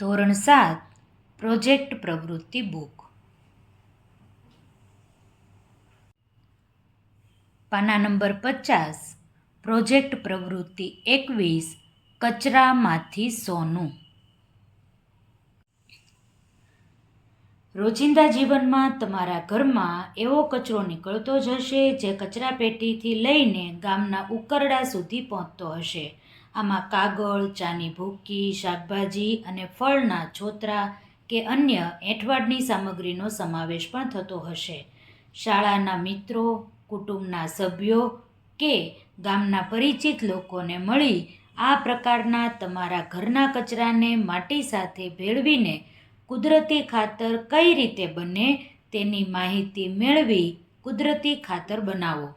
ધોરણ સાત, પ્રોજેક્ટ પ્રવૃત્તિ બુક. પાના નંબર પચાસ, પ્રોજેક્ટ પ્રવૃત્તિ એકવીસ, કચરામાંથી સોનું. રોજિંદા જીવનમાં તમારા ઘરમાં એવો કચરો નીકળતો જ હશે જે કચરાપેટીથી લઈને ગામના ઉકરડા સુધી પહોંચતો હશે. આમાં કાગળ, ચાની ભૂકી, શાકભાજી અને ફળના છોતરા કે અન્ય એંઠવાડની સામગ્રીનો સમાવેશ પણ થતો હશે. શાળાના મિત્રો, કુટુંબના સભ્યો કે ગામના પરિચિત લોકોને મળી આ પ્રકારના તમારા ઘરના કચરાને માટી સાથે ભેળવીને કુદરતી ખાતર કઈ રીતે બને તેની માહિતી મેળવી કુદરતી ખાતર બનાવો.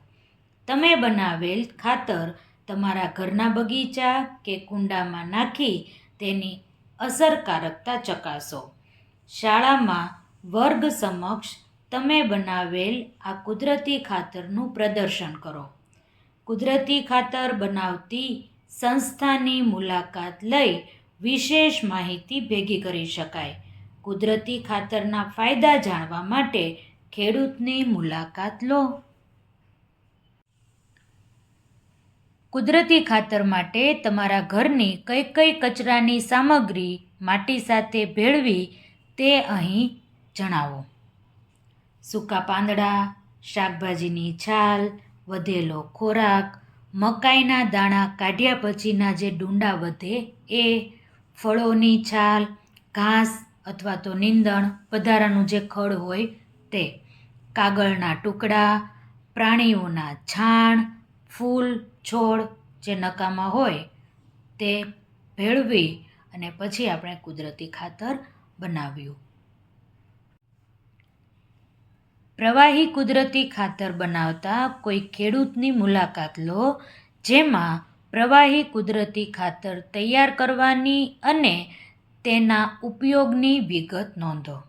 તમે બનાવેલ ખાતર તમારા ઘરના બગીચા કે કુંડામાં નાખી તેની અસરકારકતા ચકાસો. શાળામાં વર્ગ સમક્ષ તમે બનાવેલ આ કુદરતી ખાતરનું પ્રદર્શન કરો. કુદરતી ખાતર બનાવતી સંસ્થાની મુલાકાત લઈ વિશેષ માહિતી ભેગી કરી શકાય. કુદરતી ખાતરના ફાયદા જાણવા માટે ખેડૂતની મુલાકાત લો. કુદરતી ખાતર માટે તમારા ઘરની કઈ કઈ કચરાની સામગ્રી માટી સાથે ભેળવી તે અહીં જણાવો. સૂકા પાંદડા, શાકભાજીની છાલ, વધેલો ખોરાક, મકાઈના દાણા કાઢ્યા પછીના જે ડુંડા વધે એ ફળોની છાલ, ઘાસ અથવા તો નીંદણ વધારાનું જે ખડ હોય તે, કાગળના ટુકડા, પ્રાણીઓના છાણ ફૂલ છોડ જે નકામા હોય તે ભેળવી અને પછી આપણે કુદરતી ખાતર બનાવ્યું. પ્રવાહી કુદરતી ખાતર બનાવતા કોઈ ખેડૂતની મુલાકાત લો, જેમાં પ્રવાહી કુદરતી ખાતર તૈયાર કરવાની અને તેના ઉપયોગની વિગત નોંધો.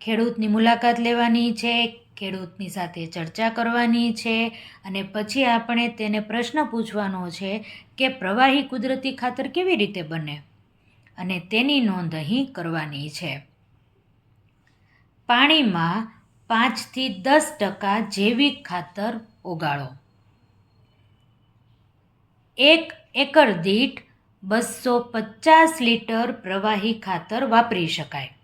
ખેડૂતની મુલાકાત લેવાની છે ખેડૂતની સાથે ચર્ચા કરવાની છે અને પછી આપણે તેને પ્રશ્ન પૂછવાનો છે કે પ્રવાહી કુદરતી ખાતર કેવી રીતે બને? અને તેની નોંધ અહીં કરવાની છે. પાણીમાં પાંચથી દસ ટકા જૈવિક ખાતર ઓગાળો. એક એકર દીઠ બસો પચાસ લીટર પ્રવાહી ખાતર વાપરી શકાય.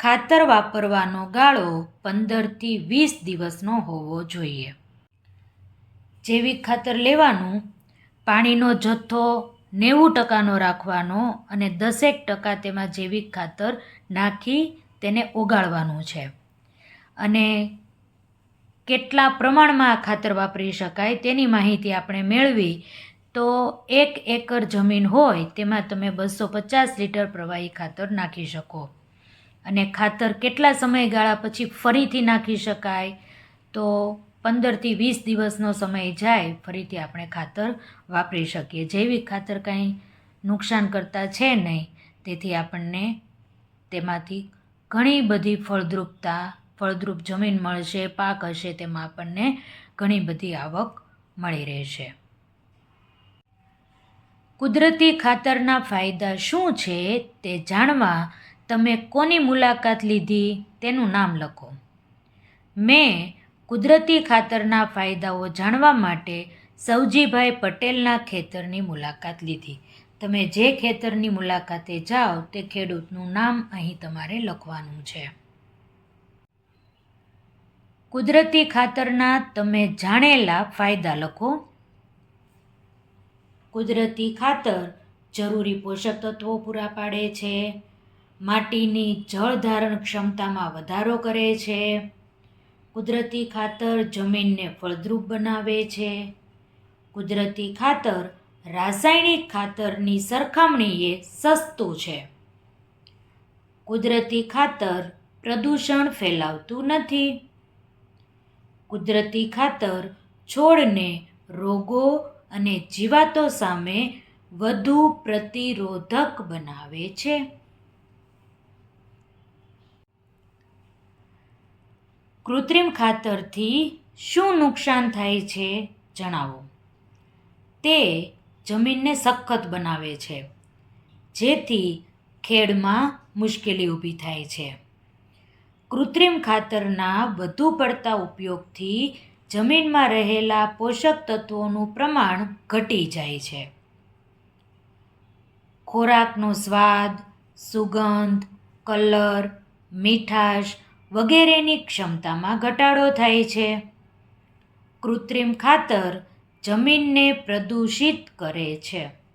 ખાતર વાપરવાનો ગાળો પંદરથી વીસ દિવસનો હોવો જોઈએ. જૈવિક ખાતર લેવાનું, પાણીનો જથ્થો નેવું ટકાનો રાખવાનો અને દસેક ટકા તેમાં જૈવિક ખાતર નાખી તેને ઓગાળવાનું છે. અને કેટલા પ્રમાણમાં ખાતર વાપરી શકાય તેની માહિતી આપણે મેળવી, તો એક એકર જમીન હોય તેમાં તમે બસો પચાસ લીટર પ્રવાહી ખાતર નાખી શકો. અને ખાતર કેટલા સમયગાળા પછી ફરીથી નાખી શકાય? તો પંદરથી વીસ દિવસનો સમય જાય, ફરીથી આપણે ખાતર વાપરી શકીએ. જૈવિક ખાતર કાંઈ નુકસાન કરતા છે નહીં. તેથી આપણને તેમાંથી ઘણી બધી ફળદ્રુપતા, ફળદ્રુપ જમીન મળશે, પાક હશે, તેમાં આપણને ઘણી બધી આવક મળી રહેશે. કુદરતી ખાતરના ફાયદા શું છે તે જાણવા તમે કોની મુલાકાત લીધી તેનું નામ લખો. મેં કુદરતી ખાતરના ફાયદાઓ જાણવા માટે સૌજીભાઈ પટેલના ખેતરની મુલાકાત લીધી. તમે જે ખેતરની મુલાકાતે જાઓ તે ખેડૂતનું નામ અહીં તમારે લખવાનું છે. કુદરતી ખાતરના તમે જાણેલા ફાયદા લખો. કુદરતી ખાતર જરૂરી પોષક તત્વો પૂરા પાડે છે. માટીની જળ ધારણ ક્ષમતામાં વધારો કરે છે. કુદરતી ખાતર જમીનને ફળદ્રુપ બનાવે છે. કુદરતી ખાતર રાસાયણિક ખાતરની સરખામણીએ સસ્તું છે. કુદરતી ખાતર પ્રદૂષણ ફેલાવતું નથી. કુદરતી ખાતર છોડને રોગો અને જીવાતો સામે વધુ પ્રતિરોધક બનાવે છે. કૃત્રિમ ખાતરથી શું નુકસાન થાય છે જણાવો. તે જમીનને સખત બનાવે છે, જેથી ખેડમાં મુશ્કેલી ઊભી થાય છે. કૃત્રિમ ખાતરના વધુ પડતા ઉપયોગથી જમીનમાં રહેલા પોષક તત્વોનું પ્રમાણ ઘટી જાય છે. ખોરાકનો સ્વાદ, સુગંધ, કલર, મીઠાશ વગેરેની ક્ષમતામાં ઘટાડો થાય છે. કૃત્રિમ ખાતર જમીનને પ્રદૂષિત કરે છે.